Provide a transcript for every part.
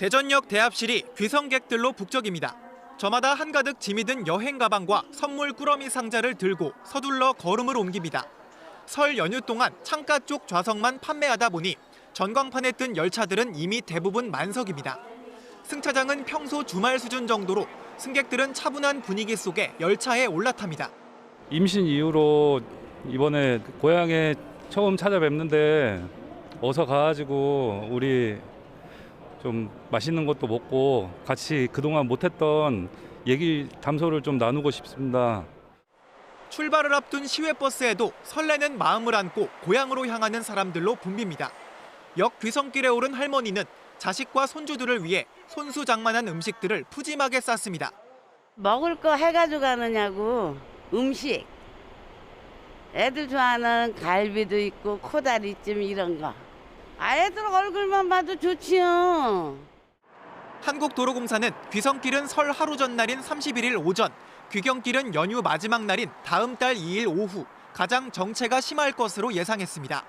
대전역 대합실이 귀성객들로 북적입니다. 저마다 한가득 짐이 든 여행 가방과 선물 꾸러미 상자를 들고 서둘러 걸음을 옮깁니다. 설 연휴 동안 창가 쪽 좌석만 판매하다 보니 전광판에 뜬 열차들은 이미 대부분 만석입니다. 승차장은 평소 주말 수준 정도로 승객들은 차분한 분위기 속에 열차에 올라탑니다. 임신 이후로 이번에 고향에 처음 찾아뵙는데 어서 가가지고 우리 좀 맛있는 것도 먹고 같이 그동안 못했던 얘기 담소를 좀 나누고 싶습니다. 출발을 앞둔 시외버스에도 설레는 마음을 안고 고향으로 향하는 사람들로 붐빕니다. 역 귀성길에 오른 할머니는 자식과 손주들을 위해 손수장만한 음식들을 푸짐하게 쌌습니다. 먹을 거 해가지고 가느냐고 음식 애들 좋아하는 갈비도 있고 코다리찜 이런 거. 아 애들 얼굴만 봐도 좋지요. 한국도로공사는 귀성길은 설 하루 전날인 31일 오전, 귀경길은 연휴 마지막 날인 다음 달 2일 오후 가장 정체가 심할 것으로 예상했습니다.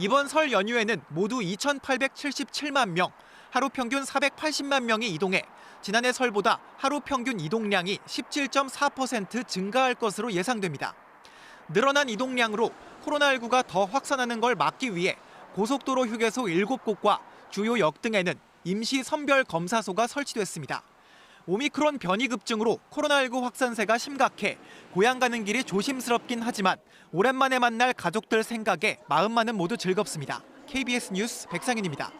이번 설 연휴에는 모두 2,877만 명, 하루 평균 480만 명이 이동해 지난해 설보다 하루 평균 이동량이 17.4% 증가할 것으로 예상됩니다. 늘어난 이동량으로 코로나19가 더 확산하는 걸 막기 위해 고속도로 휴게소 7곳과 주요 역 등에는 임시 선별 검사소가 설치됐습니다. 오미크론 변이 급증으로 코로나19 확산세가 심각해 고향 가는 길이 조심스럽긴 하지만 오랜만에 만날 가족들 생각에 마음만은 모두 즐겁습니다. KBS 뉴스 백상윤입니다.